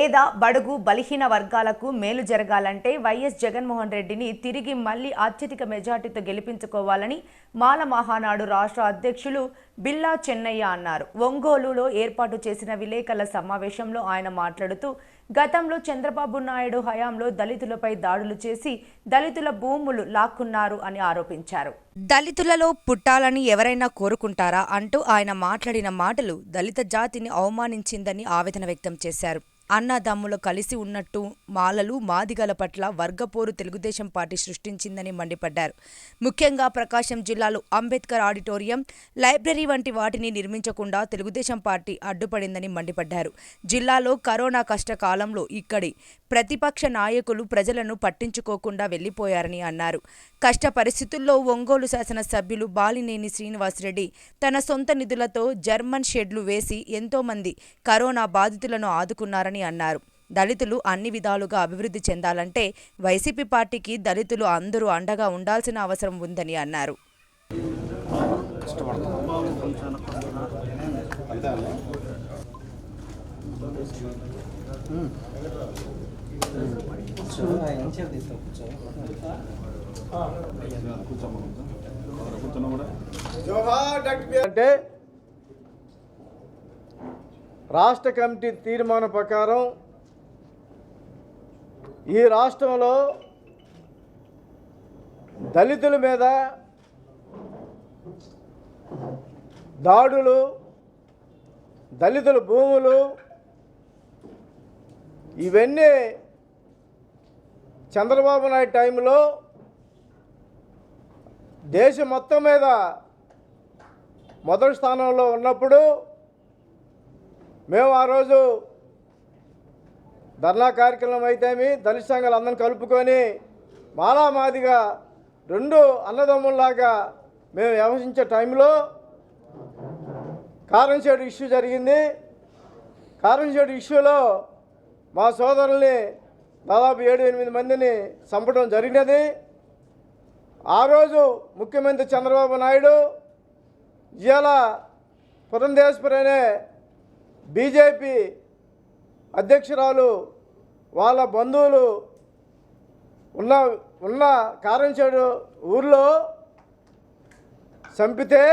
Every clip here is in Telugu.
పేద బడుగు బలహీన వర్గాలకు మేలు జరగాలంటే వైఎస్ జగన్మోహన్ రెడ్డిని తిరిగి మళ్ళీ అత్యధిక మెజార్టీతో గెలిపించుకోవాలని మాల మహానాడు రాష్ట్ర అధ్యక్షులు బిల్లా చెన్నయ్య అన్నారు. ఒంగోలులో ఏర్పాటు చేసిన విలేకరుల సమావేశంలో ఆయన మాట్లాడుతూ గతంలో చంద్రబాబు నాయుడు హయాంలో దళితులపై దాడులు చేసి దళితుల భూములు లాక్కున్నారు అని ఆరోపించారు. దళితులలో పుట్టాలని ఎవరైనా కోరుకుంటారా అంటూ ఆయన మాట్లాడిన మాటలు దళిత జాతిని అవమానించిందని ఆవేదన వ్యక్తం చేశారు. అన్నదమ్ములు కలిసి ఉన్నట్టు మాలలు మాదిగల పట్ల వర్గపోరు తెలుగుదేశం పార్టీ సృష్టించిందని మండిపడ్డారు. ముఖ్యంగా ప్రకాశం జిల్లాలో అంబేద్కర్ ఆడిటోరియం లైబ్రరీ వంటి వాటిని నిర్మించకుండా తెలుగుదేశం పార్టీ అడ్డుపడిందని మండిపడ్డారు. జిల్లాలో కరోనా కష్టకాలంలో ఇక్కడి ప్రతిపక్ష నాయకులు ప్రజలను పట్టించుకోకుండా వెళ్ళిపోయారని అన్నారు. కష్ట పరిస్థితుల్లో ఒంగోలు శాసనసభ్యులు బాలినేని శ్రీనివాసరెడ్డి తన సొంత నిధులతో జర్మన్ షెడ్లు వేసి ఎంతోమంది కరోనా బాధితులను ఆదుకున్నారని అన్నారు. దళితులు అన్ని విధాలుగా అభివృద్ధి చెందాలంటే వైసీపీ పార్టీకి దళితులు అందరూ అండగా ఉండాల్సిన అవసరం ఉందని అన్నారు. అంటే రాష్ట్ర కమిటీ తీర్మానం ప్రకారం ఈ రాష్ట్రంలో దళితుల మీద దాడులు దళితుల భూములు ఇవన్నీ చంద్రబాబు నాయుడు టైంలో దేశం మొత్తం మీద మొదటి స్థానంలో ఉన్నప్పుడు మేము ఆ రోజు ధర్నా కార్యక్రమం అయితేమి దళిత సంఘాలు అందరం కలుపుకొని మాలామాదిగా రెండు అన్నదమ్ముల్లాగా మేము వ్యవహరించే టైంలో కారంచేడు ఇష్యూ జరిగింది. కారంచేడు ఇష్యూలో మా సోదరుల్ని దాదాపు ఏడు ఎనిమిది మందిని చంపడం జరిగినది. ఆ రోజు ముఖ్యమంత్రి చంద్రబాబు నాయుడు ఇవాళ పురంధేశ్వరి అనే బీజేపీ అధ్యక్షురాలు వాళ్ళ బంధువులు ఉన్న ఉన్న కారంచేడు ఊర్లో చంపితే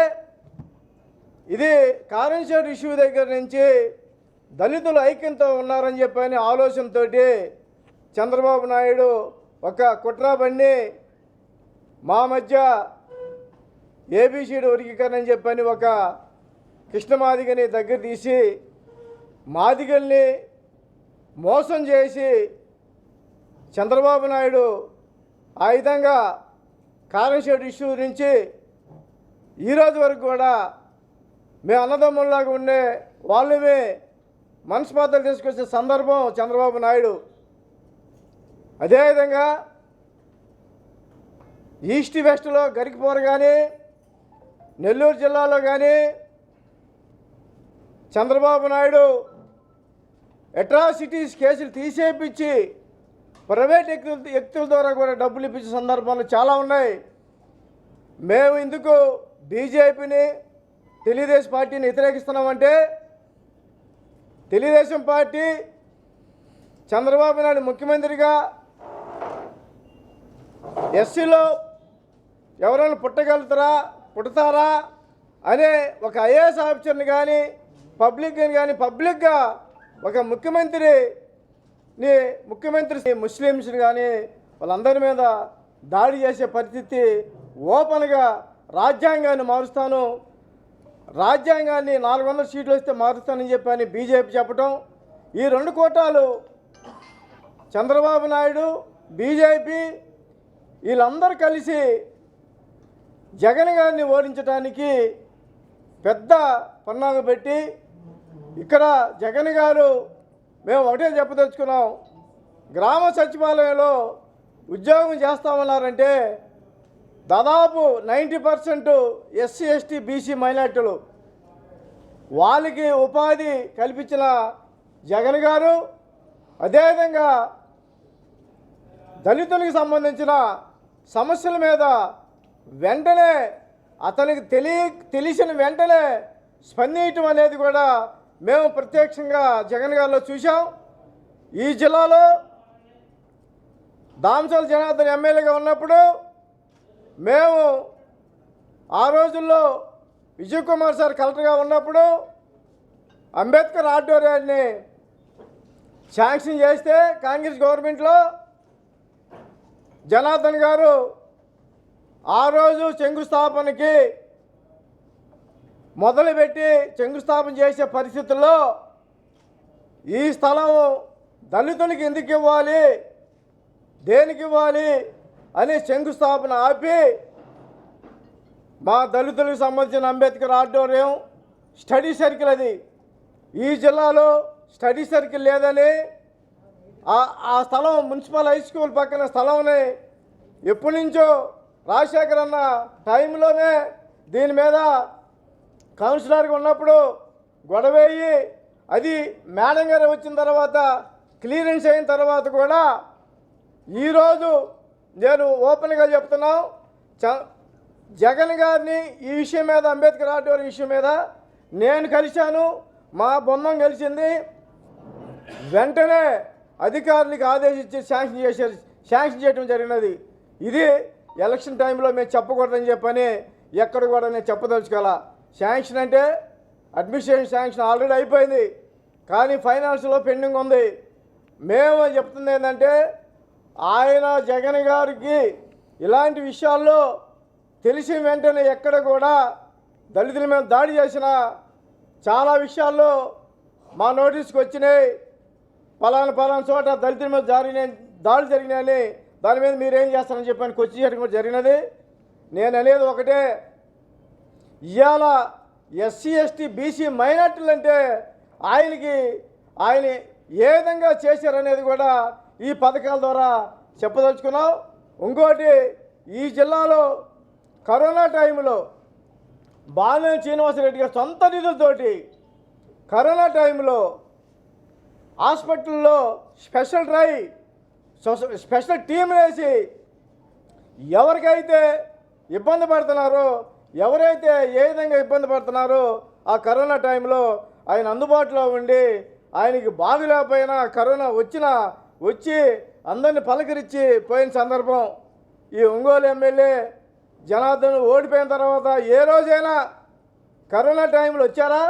ఇది కారంచేడు ఇష్యూ దగ్గర నుంచి దళితులు ఐక్యంతో ఉన్నారని చెప్పని ఆలోచనతో చంద్రబాబు నాయుడు ఒక కుట్ర బండి మా మధ్య ఏబీసీడీ వర్గీకరణ అని చెప్పని ఒక కృష్ణమాదిగని దగ్గర తీసి మాదిగల్ని మోసం చేసి చంద్రబాబు నాయుడు ఆ విధంగా కారంషెడ్ ఇష్యూ నుంచి ఈరోజు వరకు కూడా మేము అన్నదమ్ముల్లాగా ఉండే వాళ్ళమే మనస్పాతలు తీసుకొచ్చే సందర్భం చంద్రబాబు నాయుడు. అదేవిధంగా ఈస్ట్ వెస్ట్లో గరికిపోరు కానీ నెల్లూరు జిల్లాలో కానీ చంద్రబాబు నాయుడు అట్రాసిటీస్ కేసులు తీసేపించి ప్రైవేట్ వ్యక్తుల వ్యక్తుల ద్వారా కూడా డబ్బులు ఇప్పించే సందర్భాలు చాలా ఉన్నాయి. మేము ఇందుకు బీజేపీని తెలుగుదేశం పార్టీని వ్యతిరేకిస్తున్నామంటే తెలుగుదేశం పార్టీ చంద్రబాబు నాయుడు ముఖ్యమంత్రిగా ఎస్సీలో ఎవరైనా పుట్టగలుగుతారా పుడతారా అనే ఒక ఐఏఎస్ ఆఫీసర్ని కానీ పబ్లిక్ని కానీ పబ్లిక్గా ఒక ముఖ్యమంత్రి నీ ముఖ్యమంత్రి ముస్లిమ్స్ని కానీ వాళ్ళందరి మీద దాడి చేసే పరిస్థితి ఓపెన్గా రాజ్యాంగాన్ని మారుస్తాను. రాజ్యాంగాన్ని నాలుగు వందల సీట్లు వస్తే మారుస్తానని చెప్పని బీజేపీ చెప్పడం ఈ రెండు కోటాలు చంద్రబాబు నాయుడు బీజేపీ వీళ్ళందరూ కలిసి జగన్ గారిని ఓడించడానికి పెద్ద పన్నాగ పెట్టి ఇక్కడ జగన్ గారు మేము ఒకటే చెప్పదలుచుకున్నాం గ్రామ సచివాలయంలో ఉద్యోగం చేస్తామన్నారంటే దాదాపు ninety percent SC ST BC మైనార్టీలు. వాళ్ళకి ఉపాధి కల్పించిన జగన్ గారు అదేవిధంగా దళితులకు సంబంధించిన సమస్యల మీద వెంటనే అతనికి తెలియ తెలిసిన వెంటనే స్పందించడం అనేది కూడా మేము ప్రత్యక్షంగా జగన్ గారిలో చూసాం ఈ జిల్లాలో దామచల జనార్దన్ ఎమ్మెల్యేగా ఉన్నప్పుడు మేము ఆ రోజుల్లో విజయ్ కుమార్ సార్ కలెక్టర్గా ఉన్నప్పుడు అంబేద్కర్ ఆడిటోరియాన్ని శాంక్షన్ చేస్తే కాంగ్రెస్ గవర్నమెంట్లో జనార్దన్ గారు ఆ రోజు శంకుస్థాపనకి మొదలుపెట్టి శంకుస్థాపన చేసే పరిస్థితుల్లో ఈ స్థలం దళితులకి ఎందుకు ఇవ్వాలి? దేనికి ఇవ్వాలి? అని శంకుస్థాపన ఆపి మా దళితులకు సంబంధించిన అంబేద్కర్ ఆడిటోరియం స్టడీ సర్కిల్ అది. ఈ జిల్లాలో స్టడీ సర్కిల్ లేదని ఆ ఆ స్థలం మున్సిపల్ హై స్కూల్ పక్కన స్థలంని ఎప్పటి నుంచో రాజశేఖర్ అన్న టైంలోనే దీని మీద కౌన్సిలర్గా ఉన్నప్పుడు గొడవేయి అది మేడం గారు వచ్చిన తర్వాత క్లియరెన్స్ అయిన తర్వాత కూడా ఈరోజు నేను ఓపెన్గా చెప్తున్నాం చ జగన్ గారిని ఈ విషయం మీద అంబేద్కర్ ఆడిటోరియం విషయం మీద నేను కలిశాను మా బొమ్మం కలిసింది. వెంటనే అధికారులకు ఆదేశించి శాంక్షన్ చేశారు శాంక్షన్ చేయడం జరిగినది. ఇది ఎలక్షన్ టైంలో మేము చెప్పకూడదని చెప్పని ఎక్కడ కూడా నేను చెప్పదలుచుకోవాలా శాంక్షన్ అంటే అడ్మినిస్ట్రేషన్ శాంక్షన్ ఆల్రెడీ అయిపోయింది. కానీ ఫైనాన్స్లో పెండింగ్ ఉంది. మేము చెప్తుంది ఏంటంటే ఆయన జగన్ గారికి ఇలాంటి విషయాల్లో తెలిసిన వెంటనే ఎక్కడ కూడా దళితుల మీద దాడి చేసిన చాలా విషయాల్లో మా నోటీస్కి వచ్చినాయి. పలానా పలానా చోట దళితుల మీద జరిగిన దాడులు జరిగినాయని దాని మీద మీరేం చేస్తారని చెప్పాను కొచ్చి చేయడం కూడా జరిగినది. నేను అనేది ఒకటే ఇవాళ ఎస్సీ ఎస్టీ బీసీ మైనార్టీలు అంటే ఆయనకి ఆయన ఏ విధంగా చేశారనేది కూడా ఈ పథకాల ద్వారా చెప్పదలుచుకున్నాం. ఇంకోటి ఈ జిల్లాలో కరోనా టైంలో బాలినేని శ్రీనివాసరెడ్డి గారు సొంత నిధులతోటి కరోనా టైంలో హాస్పిటల్లో స్పెషల్ డ్రై స్పెషల్ టీం వేసి ఎవరికైతే ఇబ్బంది పడుతున్నారో ఎవరైతే ఏ విధంగా ఇబ్బంది పడుతున్నారో ఆ కరోనా టైంలో ఆయన అందుబాటులో ఉండి ఆయనకి బాగలేకపోయినా కరోనా వచ్చినా వచ్చి అందరిని పలకరించి పోయిన సందర్భం ఈ ఒంగోలు ఎమ్మెల్యే జనార్దన్ ఓడిపోయిన తర్వాత ఏ రోజైనా కరోనా టైంలో వచ్చారా?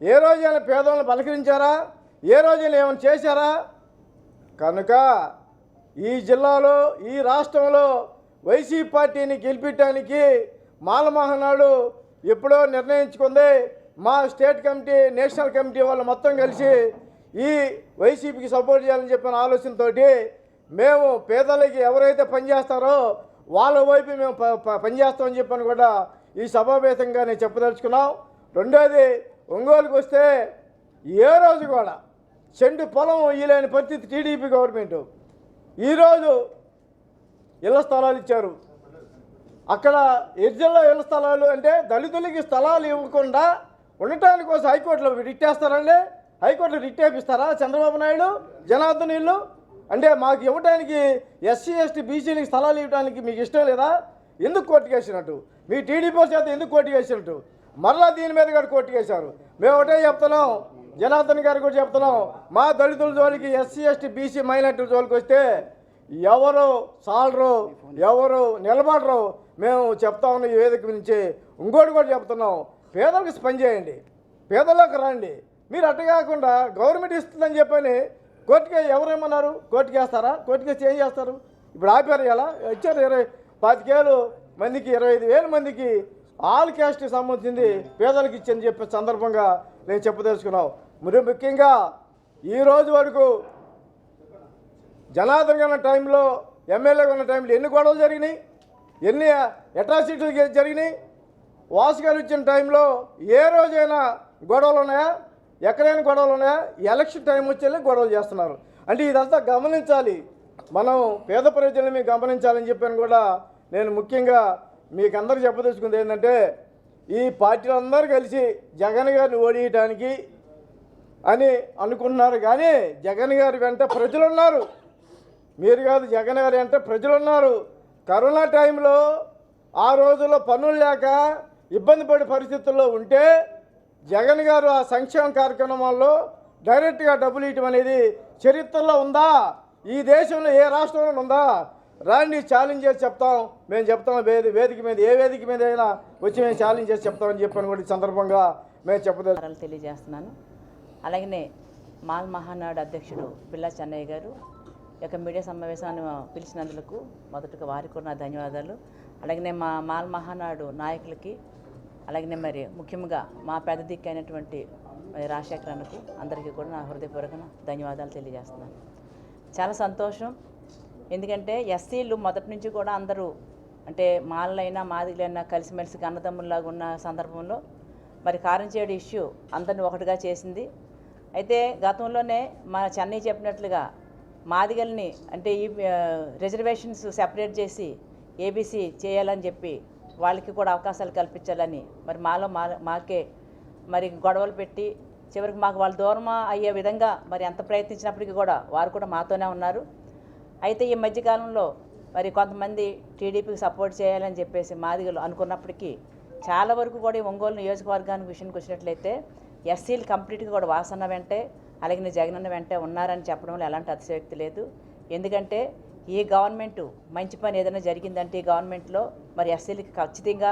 ఏ రోజైనా పేదలను పలకరించారా? ఏ రోజైనా ఏమైనా చేశారా? కనుక ఈ జిల్లాలో ఈ రాష్ట్రంలో వైసీపీ పార్టీని గెలిపించడానికి మాలమహనాడు ఎప్పుడో నిర్ణయించుకుంది. మా స్టేట్ కమిటీ నేషనల్ కమిటీ వాళ్ళు మొత్తం కలిసి ఈ వైసీపీకి సపోర్ట్ చేయాలని చెప్పిన ఆలోచనతోటి మేము పేదలకి ఎవరైతే పనిచేస్తారో వాళ్ళ వైపు మేము ప- ప- పనిచేస్తామని చెప్పని కూడా ఈ సభాభేతంగా నేను చెప్పదలుచుకున్నాం. రెండోది ఒంగోలుకి వస్తే ఏ రోజు కూడా చెండు పొలం ఇయ్యలేని పరిస్థితి టీడీపీ గవర్నమెంట్. ఈరోజు ఇళ్ళ స్థలాలు ఇచ్చారు. అక్కడ ఎర్జల్లో ఏళ్ళ స్థలాలు అంటే దళితులకి స్థలాలు ఇవ్వకుండా ఉండటానికి కోసం హైకోర్టులో రిట్టేస్తారండి. హైకోర్టులో రిట్టేపిస్తారా చంద్రబాబు నాయుడు? జనార్దన్ ఇల్లు అంటే మాకు ఇవ్వడానికి ఎస్సీ ఎస్టీ బీసీలకి స్థలాలు ఇవ్వడానికి మీకు ఇష్టం లేదా? ఎందుకు కోర్టు వేసినట్టు మీ టీడీపీ చేత ఎందుకు కోర్టు వేసినట్టు మరలా దీని మీద కూడా కోర్టు వేశారు మేము ఒకటే చెప్తున్నాం జనార్దన్ గారు కూడా చెప్తున్నాం మా దళితుల జోలికి ఎస్సీ ఎస్టీ బీసీ మైనార్టీల జోలికి వస్తే ఎవరు సాలరు ఎవరు నిలబడరు మేము చెప్తా ఉన్న ఈ వేదిక నుంచి ఇంకోటి కూడా చెప్తున్నాం. పేదలకు స్పెండ్ చేయండి. పేదలకు రండి. మీరు అట్ట కాకుండా గవర్నమెంట్ ఇస్తుందని చెప్పని కోర్టుకి ఎవరేమన్నారు? కోర్టుకి వేస్తారా కోర్టుకి చేంజ్ ఏం చేస్తారు? ఇప్పుడు ఆపారు ఎలా? ఇచ్చారు ఇరవై పాతికేలు మందికి ఇరవై ఐదు వేల మందికి ఆల్ క్యాస్ట్కి సంబంధించింది పేదలకు ఇచ్చని చెప్పే సందర్భంగా నేను చెప్పదలుచుకున్నాం. మరి ముఖ్యంగా ఈ రోజు వరకు జనార్దన్ ఉన్న టైంలో ఎమ్మెల్యేగా ఉన్న టైంలో ఎన్ని గొడవలు జరిగినాయి? ఎన్ని అట్రాసిటీలు జరిగినాయి? వాసు గారు ఇచ్చిన టైంలో ఏ రోజైనా గొడవలు ఉన్నాయా? ఎక్కడైనా గొడవలు ఉన్నాయా? ఎలక్షన్ టైం వచ్చేలా గొడవలు చేస్తున్నారు. అంటే ఇదంతా గమనించాలి. మనం పేద ప్రజల్ని గమనించాలని చెప్పాను కూడా నేను ముఖ్యంగా మీకు అందరూ చెప్పదలుచుకుంది ఏంటంటే ఈ పార్టీలందరూ కలిసి జగన్ గారిని ఓడియటానికి అని అనుకుంటున్నారు. కానీ జగన్ గారి వెంట ప్రజలు ఉన్నారు మీరు కాదు జగన్ గారు అంటే ప్రజలు ఉన్నారు కరోనా టైంలో ఆ రోజుల్లో పనులు లేక ఇబ్బంది పడే పరిస్థితుల్లో ఉంటే జగన్ గారు ఆ సంక్షేమ కార్యక్రమాల్లో డైరెక్ట్గా డబ్బులు ఇవ్వడం అనేది చరిత్రలో ఉందా? ఈ దేశంలో ఏ రాష్ట్రంలో ఉందా? రాండి ఛాలెంజ్ చేసి చెప్తాం. మేము చెప్తాం వేది వేదిక మీద ఏ వేదిక మీద అయినా వచ్చి మేము ఛాలెంజ్ చేసి చెప్తామని చెప్పని కూడా సందర్భంగా మేము చెప్పదలు తెలియజేస్తున్నాను. అలాగనే మాల్ మహానాడు అధ్యక్షుడు పిల్ల చెన్నయ్య గారు యొక్క మీడియా సమావేశాన్ని పిలిచినందుకు మొదటగా వారికి కూడా నా ధన్యవాదాలు. అలాగనే మా మాల్ మహానాడు నాయకులకి అలాగనే మరి ముఖ్యంగా మా పెద్ద దిక్కు అయినటువంటి మరి రాజశేఖర్ అన్నకు అందరికీ కూడా నా హృదయపూర్వక ధన్యవాదాలు తెలియజేస్తున్నాను. చాలా సంతోషం. ఎందుకంటే ఎస్సీలు మొదటి నుంచి కూడా అందరూ అంటే మాలైనా మాదిలైనా కలిసిమెలిసి అన్నదమ్ముల్లాగా ఉన్న సందర్భంలో మరి కారంచేడు ఇష్యూ అందరిని ఒకటిగా చేసింది. అయితే గతంలోనే మన చెన్నై చెప్పినట్లుగా మాదిగల్ని అంటే ఈ రిజర్వేషన్స్ సెపరేట్ చేసి ఏబీసీ చేయాలని చెప్పి వాళ్ళకి కూడా అవకాశాలు కల్పించాలని మరి మాలో మా మాకే మరి గొడవలు పెట్టి చివరికి మాకు వాళ్ళు దూరం అయ్యే విధంగా మరి ఎంత ప్రయత్నించినప్పటికీ కూడా వారు కూడా మాతోనే ఉన్నారు. అయితే ఈ మధ్యకాలంలో మరి కొంతమంది టీడీపీకి సపోర్ట్ చేయాలని చెప్పేసి మాదిగలు అనుకున్నప్పటికీ చాలా వరకు కూడా ఈ ఒంగోలు నియోజకవర్గానికి విషయానికి వచ్చినట్లయితే ఎస్సీలు కంప్లీట్గా కూడా వాసన వెంటే అలాగే జగనన్న వెంట ఉన్నారని చెప్పడంలో ఎలాంటి అతిశయోక్తి లేదు. ఎందుకంటే ఈ గవర్నమెంట్ మంచి పని ఏదైనా జరిగిందంటే ఈ గవర్నమెంట్లో మరి ఎస్సీలకి ఖచ్చితంగా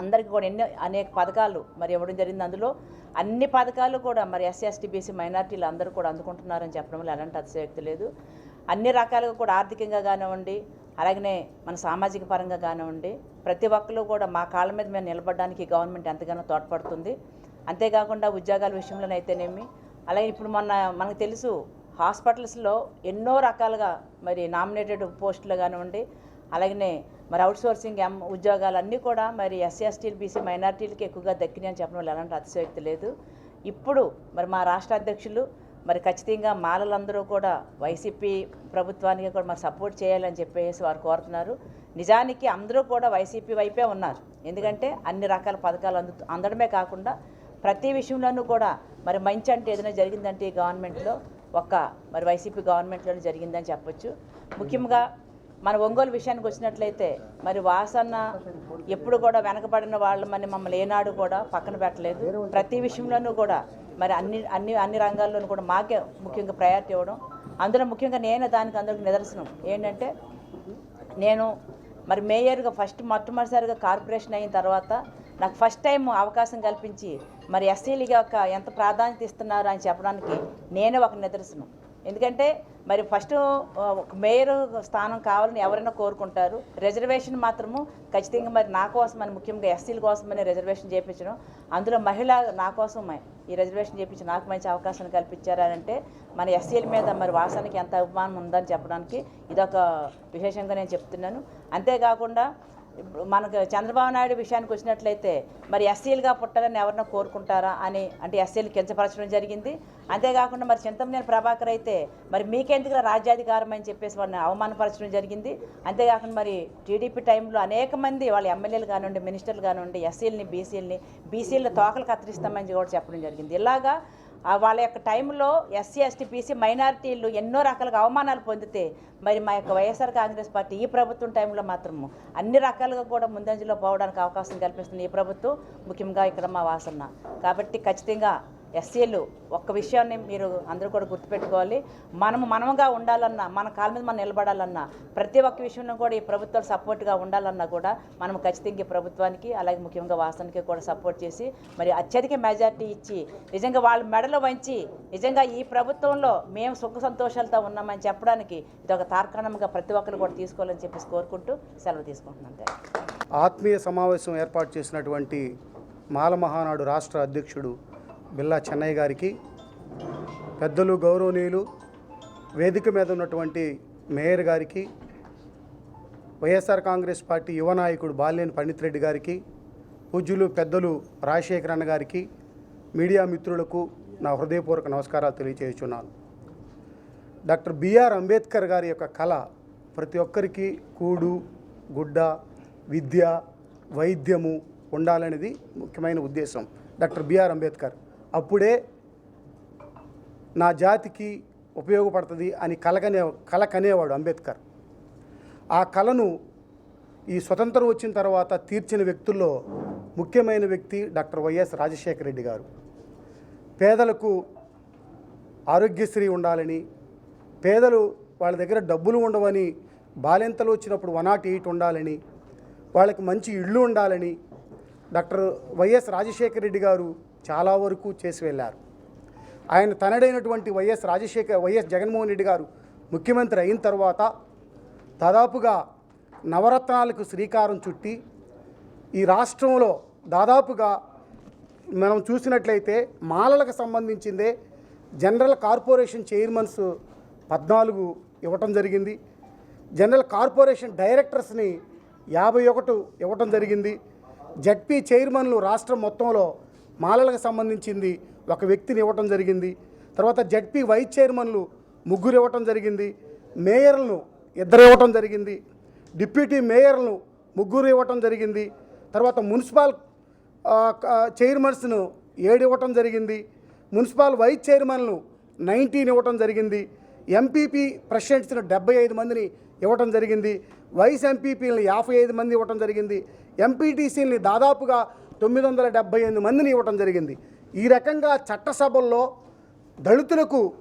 అందరికీ కూడా ఎన్నో అనేక పథకాలు మరి ఇవ్వడం జరిగింది. అందులో అన్ని పథకాలు కూడా మరి ఎస్సీ ఎస్టీ బీసీ మైనార్టీలు అందరూ కూడా అందుకుంటున్నారని చెప్పడం వల్ల ఎలాంటి అతిశయోక్తి లేదు. అన్ని రకాలుగా కూడా ఆర్థికంగా కానివ్వండి అలాగనే మన సామాజిక పరంగా కానివ్వండి ప్రతి ఒక్కరు కూడా మా కాళ్ళ మీద మేము నిలబడడానికి ఈ గవర్నమెంట్ ఎంతగానో తోడ్పడుతుంది. అంతేకాకుండా ఉద్యోగాల విషయంలోనైతేనేమి అలాగే ఇప్పుడు మొన్న మనకు తెలుసు హాస్పిటల్స్లో ఎన్నో రకాలుగా మరి నామినేటెడ్ పోస్టులు కానివ్వండి అలాగనే మరి అవుట్ సోర్సింగ్ ఎం ఉద్యోగాలన్నీ కూడా మరి ఎస్సీ ఎస్టీలు బీసీ మైనార్టీలకి ఎక్కువగా దక్కినాయి అని చెప్పడం వల్ల ఎలాంటి అతిశయోక్తి లేదు. ఇప్పుడు మరి మా రాష్ట్ర అధ్యక్షులు మరి ఖచ్చితంగా మాలలందరూ కూడా వైసీపీ ప్రభుత్వానికి కూడా మరి సపోర్ట్ చేయాలని చెప్పేసి వారు కోరుతున్నారు. నిజానికి అందరూ కూడా వైసీపీ వైపే ఉన్నారు. ఎందుకంటే అన్ని రకాల పథకాలు అందు అందడమే కాకుండా ప్రతి విషయంలోనూ కూడా మరి మంచి అంటే ఏదైనా జరిగిందంటే ఈ గవర్నమెంట్లో ఒక్క మరి వైసీపీ గవర్నమెంట్లోనే జరిగిందని చెప్పొచ్చు. ముఖ్యంగా మన ఒంగోలు విషయానికి వచ్చినట్లయితే మరి వాసన్న ఎప్పుడు కూడా వెనకబడిన వాళ్ళు మరి మమ్మల్ని ఏనాడు కూడా పక్కన పెట్టలేదు. ప్రతి విషయంలోనూ కూడా మరి అన్ని అన్ని అన్ని రంగాల్లోనూ కూడా మాకే ముఖ్యంగా ప్రయారిటీ ఇవ్వడం. అందులో ముఖ్యంగా నేను దానికి అందరికి నిదర్శనం ఏంటంటే నేను మరి మేయర్గా ఫస్ట్ మొట్టమొదటిసారిగా కార్పొరేషన్ అయిన తర్వాత నాకు ఫస్ట్ టైం అవకాశం కల్పించి మరి ఎస్సీలకి యొక్క ఎంత ప్రాధాన్యత ఇస్తున్నారు అని చెప్పడానికి నేనే ఒక నిదర్శనం. ఎందుకంటే మరి ఫస్ట్ ఒక మేయర్ స్థానం కావాలని ఎవరైనా కోరుకుంటారు. రిజర్వేషన్ మాత్రము ఖచ్చితంగా మరి నా కోసం అని ముఖ్యంగా ఎస్సీల కోసమని రిజర్వేషన్ చేయించడం అందులో మహిళ నా కోసం ఈ రిజర్వేషన్ చేయించి నాకు మంచి అవకాశాన్ని కల్పించారంటే మన ఎస్సీల మీద మరి వాసానికి ఎంత అభిమానం ఉందని చెప్పడానికి ఇదొక విశేషంగా నేను చెప్తున్నాను. అంతేకాకుండా మనకు చంద్రబాబు నాయుడు విషయానికి వచ్చినట్లయితే మరి ఎస్సీలుగా పుట్టాలని ఎవరినో కోరుకుంటారా అని అంటే ఎస్సీలు కించపరచడం జరిగింది. అంతేకాకుండా మరి చింతమనేని ప్రభాకర్ అయితే మరి మీకెందుకు రాజ్యాధికారం అని చెప్పేసి వాడిని అవమానపరచడం జరిగింది. అంతేకాకుండా మరి టీడీపీ టైంలో అనేక మంది వాళ్ళ ఎమ్మెల్యేలు కానివ్వండి మినిస్టర్లు కానివ్వండి ఎస్సీలని బీసీలని బీసీలని తోకలు కత్తిరిస్తామని కూడా చెప్పడం జరిగింది. ఇలాగా వాళ్ళ యొక్క టైంలో ఎస్సీ ఎస్టీ బీసీ మైనారిటీలు ఎన్నో రకాలుగా అవమానాలు పొందితే మరి మా యొక్క వైఎస్ఆర్ కాంగ్రెస్ పార్టీ ఈ ప్రభుత్వం టైంలో మాత్రము అన్ని రకాలుగా కూడా ముందంజలో పోవడానికి అవకాశం కల్పిస్తుంది ఈ ప్రభుత్వం ముఖ్యంగా ఇక్కడ మా వాసన కాబట్టి ఖచ్చితంగా ఎస్సీలు ఒక్క విషయాన్ని మీరు అందరూ కూడా గుర్తుపెట్టుకోవాలి. మనము మనముగా ఉండాలన్నా మన కాళ్ళ మీద మనం నిలబడాలన్నా ప్రతి ఒక్క విషయంలో కూడా ఈ ప్రభుత్వాలు సపోర్ట్గా ఉండాలన్నా కూడా మనం ఖచ్చితంగా ఈ ప్రభుత్వానికి అలాగే ముఖ్యంగా వాసనకి కూడా సపోర్ట్ చేసి మరి అత్యధిక మెజార్టీ ఇచ్చి నిజంగా వాళ్ళ మెడలు వంచి నిజంగా ఈ ప్రభుత్వంలో మేము సుఖ సంతోషాలతో ఉన్నామని చెప్పడానికి ఇది ఒక తార్కాణంగా ప్రతి ఒక్కరు కూడా తీసుకోవాలని చెప్పేసి కోరుకుంటూ సెలవు తీసుకుంటున్నాను ఆత్మీయ సమావేశం ఏర్పాటు చేసినటువంటి మాల మహానాడు రాష్ట్ర అధ్యక్షుడు బిల్లా చెన్నయ్య గారికి పెద్దలు గౌరవనీయులు వేదిక మీద ఉన్నటువంటి మేయర్ గారికి వైఎస్ఆర్ కాంగ్రెస్ పార్టీ యువ నాయకుడు బాలినేని పండిత్ రెడ్డి గారికి పూజ్యులు పెద్దలు రాజశేఖర్ అన్న గారికి మీడియా మిత్రులకు నా హృదయపూర్వక నమస్కారాలు తెలియజేస్తున్నాను డాక్టర్ బిఆర్ అంబేద్కర్ గారి యొక్క కళ ప్రతి ఒక్కరికి కూడు గుడ్డ విద్య వైద్యము ఉండాలనేది ముఖ్యమైన ఉద్దేశం. Doctor B R Ambedkar. అప్పుడే నా జాతికి ఉపయోగపడుతుంది అని కలకనే కల కనేవాడు అంబేద్కర్. ఆ కళను ఈ స్వతంత్రం వచ్చిన తర్వాత తీర్చిన వ్యక్తుల్లో ముఖ్యమైన వ్యక్తి డాక్టర్ వైఎస్ రాజశేఖర రెడ్డి గారు. పేదలకు ఆరోగ్యశ్రీ ఉండాలని పేదలు వాళ్ళ దగ్గర డబ్బులు ఉండవని బాలింతలు వచ్చినప్పుడు వన్ నాట్ ఎయిట్ ఉండాలని వాళ్ళకి మంచి ఇళ్ళు ఉండాలని డాక్టర్ వైఎస్ రాజశేఖర రెడ్డి గారు చాలా వరకు చేసి వెళ్ళారు. ఆయన తనడైనటువంటి Y S Rajasekhar Y S Jaganmohan Reddy garu ముఖ్యమంత్రి అయిన తర్వాత దాదాపుగా నవరత్నాలకు శ్రీకారం చుట్టి ఈ రాష్ట్రంలో దాదాపుగా మనం చూసినట్లయితే మాలలకు సంబంధించిందే జనరల్ కార్పొరేషన్ చైర్మన్స్ పద్నాలుగు ఇవ్వటం జరిగింది. జనరల్ కార్పొరేషన్ డైరెక్టర్స్ని యాభై ఒకటి ఇవ్వటం జరిగింది. జడ్పీ చైర్మన్లు రాష్ట్రం మొత్తంలో మాలలకు సంబంధించింది ఒక వ్యక్తిని ఇవ్వటం జరిగింది. తర్వాత జడ్పీ వైస్ చైర్మన్లు ముగ్గురు ఇవ్వటం జరిగింది. మేయర్లను ఇద్దరు ఇవ్వటం జరిగింది. డిప్యూటీ మేయర్లను ముగ్గురు ఇవ్వటం జరిగింది. తర్వాత మున్సిపల్ చైర్మన్స్ను ఏడు ఇవ్వటం జరిగింది. మున్సిపల్ వైస్ చైర్మన్లు నైన్టీన్ ఇవ్వటం జరిగింది. ఎంపీపీ ప్రెసిడెంట్స్ను డెబ్బై ఐదు మందిని ఇవ్వటం జరిగింది. వైస్ ఎంపీపీలను యాభై ఐదు మంది ఇవ్వటం జరిగింది. ఎంపీటీసీని దాదాపుగా తొమ్మిది వందల డెబ్బై ఎనిమిది మందిని ఇవ్వటం జరిగింది. ఈ రకంగా చట్టసభల్లో దళితులకు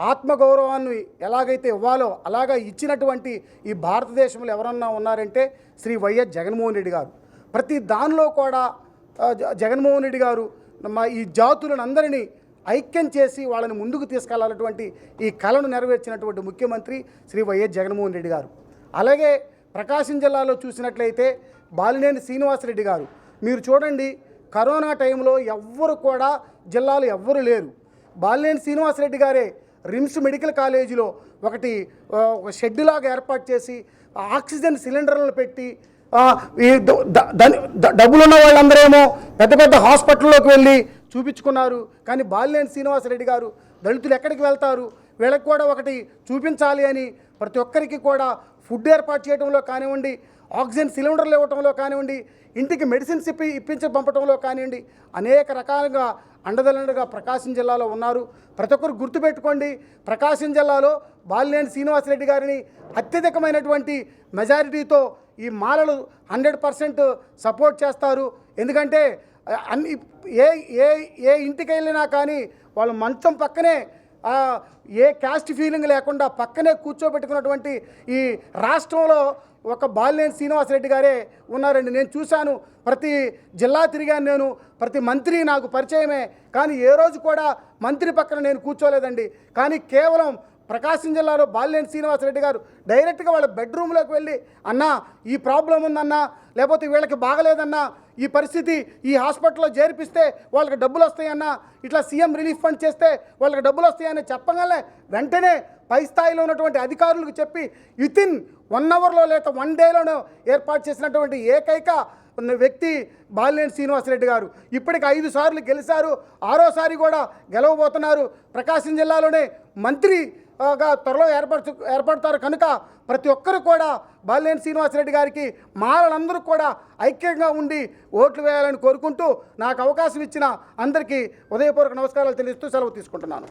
ఆత్మగౌరవాన్ని ఎలాగైతే ఇవ్వాలో అలాగా ఇచ్చినటువంటి ఈ భారతదేశంలో ఎవరన్నా ఉన్నారంటే శ్రీ వైఎస్ జగన్మోహన్ రెడ్డి గారు. ప్రతి దానిలో కూడా జ- జగన్మోహన్ రెడ్డి గారు మా ఈ జాతులను అందరినీ ఐక్యం చేసి వాళ్ళని ముందుకు తీసుకెళ్ళాలన్నటువంటి ఈ కళను నెరవేర్చినటువంటి ముఖ్యమంత్రి శ్రీ వైఎస్ జగన్మోహన్ రెడ్డి గారు. అలాగే ప్రకాశం జిల్లాలో చూసినట్లయితే బాలినేని శ్రీనివాసరెడ్డి గారు. మీరు చూడండి కరోనా టైంలో ఎవ్వరు కూడా జిల్లాలో ఎవ్వరు లేరు. బాలినేని శ్రీనివాసరెడ్డి గారే రిమ్స్ మెడికల్ కాలేజీలో ఒకటి ఒక షెడ్ లాగా ఏర్పాటు చేసి ఆక్సిజన్ సిలిండర్లను పెట్టి ఈ డబ్బులున్న వాళ్ళందరేమో పెద్ద పెద్ద హాస్పిటల్లోకి వెళ్ళి చూపించుకున్నారు. కానీ బాలినేని శ్రీనివాసరెడ్డి గారు దళితులు ఎక్కడికి వెళ్తారు? వీళ్ళకి కూడా ఒకటి చూపించాలి అని ప్రతి ఒక్కరికి కూడా ఫుడ్ ఏర్పాటు చేయడంలో కానివ్వండి ఆక్సిజన్ సిలిండర్లు ఇవ్వటంలో కానివ్వండి ఇంటికి మెడిసిన్స్ ఇప్పి ఇప్పించి పంపడంలో కానివ్వండి అనేక రకాలుగా అండదలండగా ప్రకాశం జిల్లాలో ఉన్నారు. ప్రతి ఒక్కరు గుర్తుపెట్టుకోండి ప్రకాశం జిల్లాలో బాలినేని శ్రీనివాసరెడ్డి గారిని అత్యధికమైనటువంటి మెజారిటీతో ఈ మాలలు హండ్రెడ్ పర్సెంట్ సపోర్ట్ చేస్తారు. ఎందుకంటే అన్ని ఏ ఏ ఏ ఇంటికి వెళ్ళినా కానీ వాళ్ళు మంచం పక్కనే ఏ క్యాస్ట్ ఫీలింగ్ లేకుండా పక్కనే కూర్చోబెట్టుకున్నటువంటి ఈ రాష్ట్రంలో ఒక బాలినేని శ్రీనివాసరెడ్డి గారే ఉన్నారండి. నేను చూశాను. ప్రతి జిల్లా తిరిగాను నేను. ప్రతి మంత్రి నాకు పరిచయమే. కానీ ఏ రోజు కూడా మంత్రి పక్కన నేను కూర్చోలేదండి. కానీ కేవలం ప్రకాశం జిల్లాలో బాలినేని శ్రీనివాసరెడ్డి గారు డైరెక్ట్గా వాళ్ళ బెడ్రూమ్లోకి వెళ్ళి అన్నా ఈ ప్రాబ్లం ఉందన్నా లేకపోతే వీళ్ళకి బాగలేదన్నా ఈ పరిస్థితి ఈ హాస్పిటల్లో చేర్పిస్తే వాళ్ళకి డబ్బులు వస్తాయన్నా ఇట్లా సీఎం రిలీఫ్ ఫండ్ చేస్తే వాళ్ళకి డబ్బులు వస్తాయని చెప్పగానే వెంటనే పై స్థాయిలో ఉన్నటువంటి అధికారులకు చెప్పి వితిన్ వన్ అవర్లో లేక వన్ డేలోనో ఏర్పాటు చేసినటువంటి ఏకైక ఉన్న వ్యక్తి బాలినేని శ్రీనివాసరెడ్డి గారు. ఇప్పటికి ఐదు సార్లు గెలిచారు ఆరోసారి కూడా గెలవబోతున్నారు. ప్రకాశం జిల్లాలోనే మంత్రి త్వరలో ఏర్పరచు ఏర్పడతారు. కనుక ప్రతి ఒక్కరు కూడా బాలినేని శ్రీనివాసరెడ్డి గారికి మాలలందరూ కూడా ఐక్యంగా ఉండి ఓట్లు వేయాలని కోరుకుంటూ నాకు అవకాశం ఇచ్చిన అందరికీ ఉదయపూర్వక నమస్కారాలు తెలియజేస్తూ సెలవు తీసుకుంటున్నాను.